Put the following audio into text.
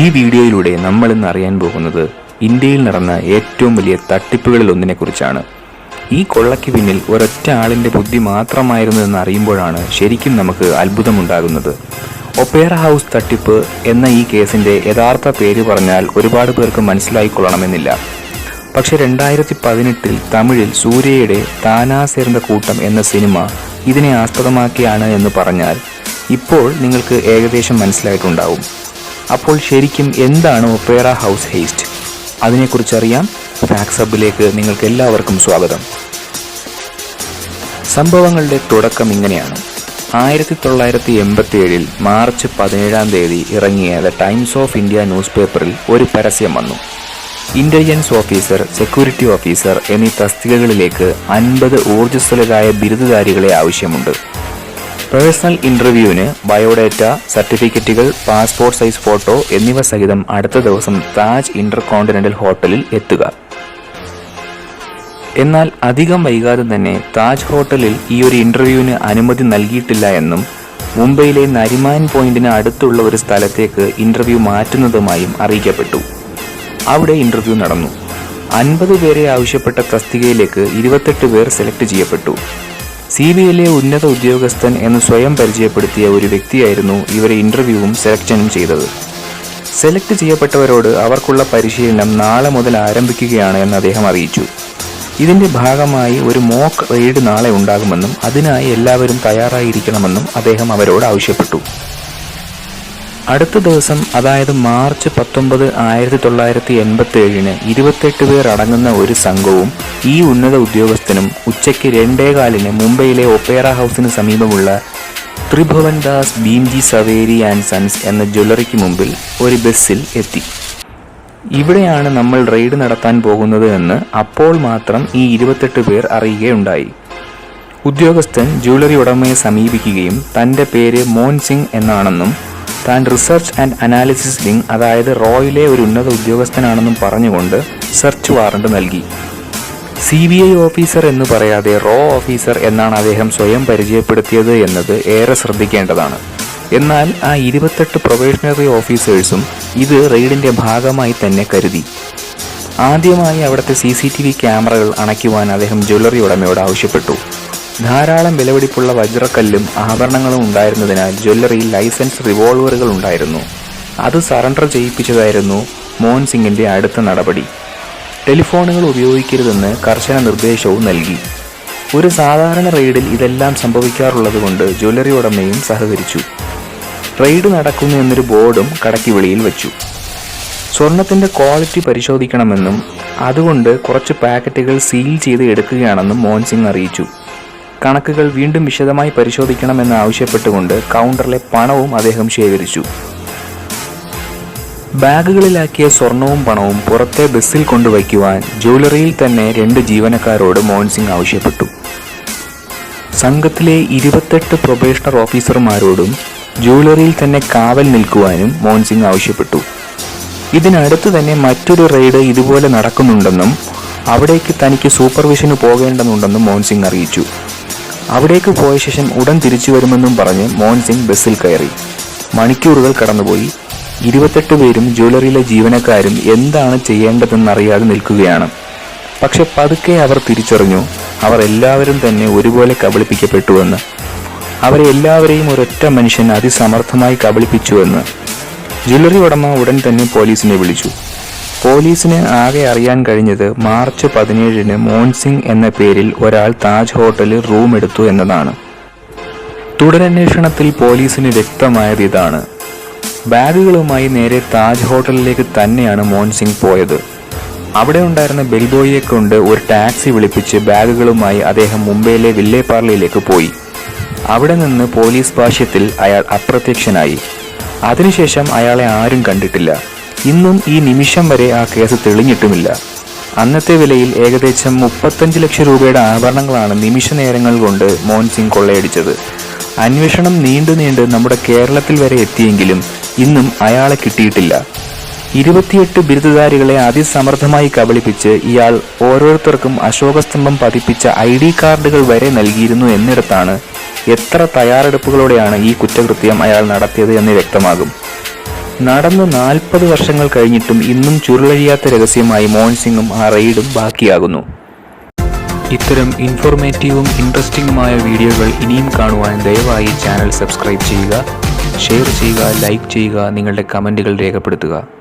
ഈ വീഡിയോയിലൂടെ നമ്മൾ ഇന്ന് അറിയാൻ പോകുന്നത് ഇന്ത്യയിൽ നടന്ന ഏറ്റവും വലിയ തട്ടിപ്പുകളിൽ ഒന്നിനെ കുറിച്ചാണ്. ഈ കൊള്ളയ്ക്ക് പിന്നിൽ ഒരൊറ്റ ആളിന്റെ ബുദ്ധി മാത്രമായിരുന്നു എന്ന് അറിയുമ്പോഴാണ് ശരിക്കും നമുക്ക് അത്ഭുതമുണ്ടാകുന്നത്. ഒപ്പേറ ഹൗസ് തട്ടിപ്പ് എന്ന ഈ കേസിന്റെ യഥാർത്ഥ പേര് പറഞ്ഞാൽ ഒരുപാട് പേർക്ക് മനസ്സിലായിക്കൊള്ളണമെന്നില്ല. പക്ഷേ രണ്ടായിരത്തി പതിനെട്ടിൽ തമിഴിൽ സൂര്യയുടെ താനാ ചേർന്ന കൂട്ടം എന്ന സിനിമ ഇതിനെ ആസ്പദമാക്കിയാണ് എന്ന് പറഞ്ഞാൽ ഇപ്പോൾ നിങ്ങൾക്ക് ഏകദേശം മനസ്സിലായിട്ടുണ്ടാവും. അപ്പോൾ ശരിക്കും എന്താണ് ഒപ്പേറ ഹൗസ് ഹേസ്റ്റ്? അതിനെക്കുറിച്ചറിയാം ഫാക്സ് ഹബിലേക്ക് നിങ്ങൾക്ക് എല്ലാവർക്കും സ്വാഗതം. സംഭവങ്ങളുടെ തുടക്കം ഇങ്ങനെയാണ്. ആയിരത്തി തൊള്ളായിരത്തി എൺപത്തി ഏഴിൽ മാർച്ച് പതിനേഴാം തീയതി ഇറങ്ങിയ the Times of India news പേപ്പറിൽ ഒരു പരസ്യം വന്നു. ഇന്റലിജൻസ് ഓഫീസർ സെക്യൂരിറ്റി ഓഫീസർ എന്നീ തസ്തികകളിലേക്ക് അൻപത് ഊർജസ്വലരായ ബിരുദധാരികളെ ആവശ്യമുണ്ട്. പേഴ്സണൽ ഇന്റർവ്യൂവിന് ബയോഡേറ്റ സർട്ടിഫിക്കറ്റുകൾ പാസ്പോർട്ട് സൈസ് ഫോട്ടോ എന്നിവ സഹിതം അടുത്ത ദിവസം താജ് ഇന്റർ കോണ്ടിനെന്റൽ ഹോട്ടലിൽ എത്തുക. എന്നാൽ അധികം വൈകാതെ തന്നെ താജ് ഹോട്ടലിൽ ഈ ഒരു ഇന്റർവ്യൂവിന് അനുമതി നൽകിയിട്ടില്ല എന്നും മുംബൈയിലെ നരിമാൻ പോയിന്റിന് അടുത്തുള്ള ഒരു സ്ഥലത്തേക്ക് ഇന്റർവ്യൂ മാറ്റുന്നതുമായും അറിയിക്കപ്പെട്ടു. അവിടെ ഇന്റർവ്യൂ നടന്നു. അൻപത് പേരെ ആവശ്യപ്പെട്ട തസ്തികയിലേക്ക് ഇരുപത്തെട്ട് പേർ സെലക്ട് ചെയ്യപ്പെട്ടു. സി ബി ഐയിലെ ഉന്നത ഉദ്യോഗസ്ഥൻ എന്ന് സ്വയം പരിചയപ്പെടുത്തിയ ഒരു വ്യക്തിയായിരുന്നു ഇവരെ ഇന്റർവ്യൂവും സെലക്ഷനും ചെയ്തത്. സെലക്ട് ചെയ്യപ്പെട്ടവരോട് അവർക്കുള്ള പരിശീലനം നാളെ മുതൽ ആരംഭിക്കുകയാണ് എന്ന് അദ്ദേഹം അറിയിച്ചു. ഇതിന്റെ ഭാഗമായി ഒരു മോക്ക് റെയ്ഡ് നാളെ ഉണ്ടാകുമെന്നും അതിനായി എല്ലാവരും തയ്യാറായിരിക്കണമെന്നും അദ്ദേഹം അവരോട് ആവശ്യപ്പെട്ടു. അടുത്ത ദിവസം അതായത് മാർച്ച് പത്തൊമ്പത് ആയിരത്തി തൊള്ളായിരത്തി എൺപത്തി ഏഴിന് ഇരുപത്തെട്ട് പേർ അടങ്ങുന്ന ഒരു സംഘവും ഈ ഉന്നത ഉദ്യോഗസ്ഥനും ഉച്ചയ്ക്ക് രണ്ടേകാലിന് മുംബൈയിലെ ഒപ്പേറ ഹൗസിന് സമീപമുള്ള ത്രിഭുവൻ ദാസ് ഭീംജി സവേരി ആൻഡ് സൺസ് എന്ന ജ്വല്ലറിക്ക് മുമ്പിൽ ഒരു ബസ്സിൽ എത്തി. ഇവിടെയാണ് നമ്മൾ റെയ്ഡ് നടത്താൻ പോകുന്നത് എന്ന് അപ്പോൾ മാത്രം ഈ ഇരുപത്തെട്ട് പേർ അറിയുകയുണ്ടായി. ഉദ്യോഗസ്ഥൻ ജ്വല്ലറി ഉടമയെ സമീപിക്കുകയും തന്റെ പേര് മോൻ സിംഗ് എന്നാണെന്നും താൻ റിസർച്ച് ആൻഡ് അനാലിസിസ് വിങ് അതായത് റോയിലെ ഒരു ഉന്നത ഉദ്യോഗസ്ഥനാണെന്നും പറഞ്ഞുകൊണ്ട് സെർച്ച് വാറണ്ട് നൽകി. സി ബി ഐ ഓഫീസർ എന്ന് പറയാതെ റോ ഓഫീസർ എന്നാണ് അദ്ദേഹം സ്വയം പരിചയപ്പെടുത്തിയത് എന്നത് ഏറെ ശ്രദ്ധിക്കേണ്ടതാണ്. എന്നാൽ ആ ഇരുപത്തെട്ട് പ്രൊബേഷണറി ഓഫീസേഴ്സും ഇത് റെയ്ഡിന്റെ ഭാഗമായി തന്നെ കരുതി. ആദ്യമായി അവിടുത്തെ സി സി ടി വി ക്യാമറകൾ അണയ്ക്കുവാൻ അദ്ദേഹം ജ്വല്ലറി ഉടമയോട് ആവശ്യപ്പെട്ടു. ധാരാളം വിലപിടിപ്പുള്ള വജ്രക്കല്ലും ആഭരണങ്ങളും ഉണ്ടായിരുന്നതിനാൽ ജ്വല്ലറിയിൽ ലൈസൻസ് റിവോൾവറുകൾ ഉണ്ടായിരുന്നു. അത് സറണ്ടർ ചെയ്യിപ്പിച്ചതായിരുന്നു മോഹൻ സിംഗിന്റെ അടുത്ത നടപടി. ടെലിഫോണുകൾ ഉപയോഗിക്കരുതെന്ന് കർശന നിർദ്ദേശവും നൽകി. ഒരു സാധാരണ റെയ്ഡിൽ ഇതെല്ലാം സംഭവിക്കാറുള്ളതുകൊണ്ട് ജ്വല്ലറി ഉടമയും സഹകരിച്ചു. റെയ്ഡ് നടക്കുന്നു എന്നൊരു ബോർഡും കടക്കി വെളിയിൽ വെച്ചു. സ്വർണത്തിന്റെ ക്വാളിറ്റി പരിശോധിക്കണമെന്നും അതുകൊണ്ട് കുറച്ച് പാക്കറ്റുകൾ സീൽ ചെയ്ത് എടുക്കുകയാണെന്നും മോഹൻ സിംഗ് അറിയിച്ചു. കണക്കുകൾ വീണ്ടും വിശദമായി പരിശോധിക്കണമെന്ന് ആവശ്യപ്പെട്ടുകൊണ്ട് കൗണ്ടറിലെ പണവും അദ്ദേഹം ശേഖരിച്ചു. ബാഗുകളിലാക്കിയ സ്വർണവും പണവും പുറത്തെ ബസ്സിൽ കൊണ്ടുവയ്ക്കുവാൻ ജ്വല്ലറിയിൽ തന്നെ രണ്ട് ജീവനക്കാരോട് മോഹൻ സിംഗ് ആവശ്യപ്പെട്ടു. സംഘത്തിലെ ഇരുപത്തെട്ട് പ്രൊബേഷണർ ഓഫീസർമാരോടും ജ്വല്ലറിയിൽ തന്നെ കാവൽ നിൽക്കുവാനും മോഹൻ സിംഗ് ആവശ്യപ്പെട്ടു. ഇതിനടുത്ത് തന്നെ മറ്റൊരു റെയ്ഡ് ഇതുപോലെ നടക്കുന്നുണ്ടെന്നും അവിടേക്ക് തനിക്ക് സൂപ്പർവിഷന് പോകേണ്ടതുണ്ടെന്നും മോഹൻ സിംഗ് അറിയിച്ചു. അവിടേക്ക് പോയ ശേഷം ഉടൻ തിരിച്ചു വരുമെന്നും പറഞ്ഞ് മോഹൻ സിംഗ് ബസ്സിൽ കയറി. മണിക്കൂറുകൾ കടന്നുപോയി. ഇരുപത്തെട്ട് പേരും ജ്വല്ലറിയിലെ ജീവനക്കാരും എന്താണ് ചെയ്യേണ്ടതെന്നറിയാതെ നിൽക്കുകയാണ്. പക്ഷെ പതുക്കെ അവർ തിരിച്ചറിഞ്ഞു. അവർ എല്ലാവരും തന്നെ ഒരുപോലെ കബളിപ്പിക്കപ്പെട്ടുവെന്ന്. അവരെ എല്ലാവരെയും ഒരൊറ്റ മനുഷ്യൻ അതിസമർത്ഥമായി കബളിപ്പിച്ചുവെന്ന്. ജ്വല്ലറി ഉടമ ഉടൻ തന്നെ പോലീസിനെ വിളിച്ചു. പോലീസിന് ആകെ അറിയാൻ കഴിഞ്ഞത് മാർച്ച് പതിനേഴിന് മോൻസിംഗ് എന്ന പേരിൽ ഒരാൾ താജ് ഹോട്ടലിൽ റൂം എടുത്തു എന്നതാണ്. തുടരന്വേഷണത്തിൽ പോലീസിന് വ്യക്തമായത് ഇതാണ്. ബാഗുകളുമായി നേരെ താജ് ഹോട്ടലിലേക്ക് തന്നെയാണ് മോൻസിംഗ് പോയത്. അവിടെ ഉണ്ടായിരുന്ന ബെൽബോയിയെ കൊണ്ട് ഒരു ടാക്സി വിളിപ്പിച്ച് ബാഗുകളുമായി അദ്ദേഹം മുംബൈയിലെ വില്ലേപ്പാർലയിലേക്ക് പോയി. അവിടെ നിന്ന് പോലീസ് ഭാഷ്യത്തിൽ അയാൾ അപ്രത്യക്ഷനായി. അതിനുശേഷം അയാളെ ആരും കണ്ടിട്ടില്ല. ഇന്നും ഈ നിമിഷം വരെ ആ കേസ് തെളിഞ്ഞിട്ടുമില്ല. അന്നത്തെ വിലയിൽ ഏകദേശം മുപ്പത്തഞ്ച് ലക്ഷം രൂപയുടെ ആഭരണങ്ങളാണ് നിമിഷ നേരങ്ങൾ കൊണ്ട് മോഹൻ സിംഗ് കൊള്ളയടിച്ചത്. അന്വേഷണം നീണ്ടു നീണ്ട് നമ്മുടെ കേരളത്തിൽ വരെ എത്തിയെങ്കിലും ഇന്നും അയാളെ കിട്ടിയിട്ടില്ല. ഇരുപത്തിയെട്ട് ബിരുദധാരികളെ അതിസമർത്ഥമായി കബളിപ്പിച്ച് ഇയാൾ ഓരോരുത്തർക്കും അശോകസ്തംഭം പതിപ്പിച്ച ഐ ഡി കാർഡുകൾ വരെ നൽകിയിരുന്നു എന്നിടത്താണ് എത്ര തയ്യാറെടുപ്പുകളോടെയാണ് ഈ കുറ്റകൃത്യം അയാൾ നടത്തിയത് എന്ന് വ്യക്തമാകും. നടന്ന് നാൽപ്പത് വർഷങ്ങൾ കഴിഞ്ഞിട്ടും ഇന്നും ചുരുളഴിയാത്ത രഹസ്യമായി മോഹൻസിംഗും ആ റെയ്ഡും ബാക്കിയാകുന്നു. ഇത്തരം ഇൻഫോർമേറ്റീവും ഇൻട്രസ്റ്റിംഗുമായ വീഡിയോകൾ ഇനിയും കാണുവാൻ ദയവായി ചാനൽ സബ്സ്ക്രൈബ് ചെയ്യുക ഷെയർ ചെയ്യുക ലൈക്ക് ചെയ്യുക നിങ്ങളുടെ കമന്റുകൾ രേഖപ്പെടുത്തുക.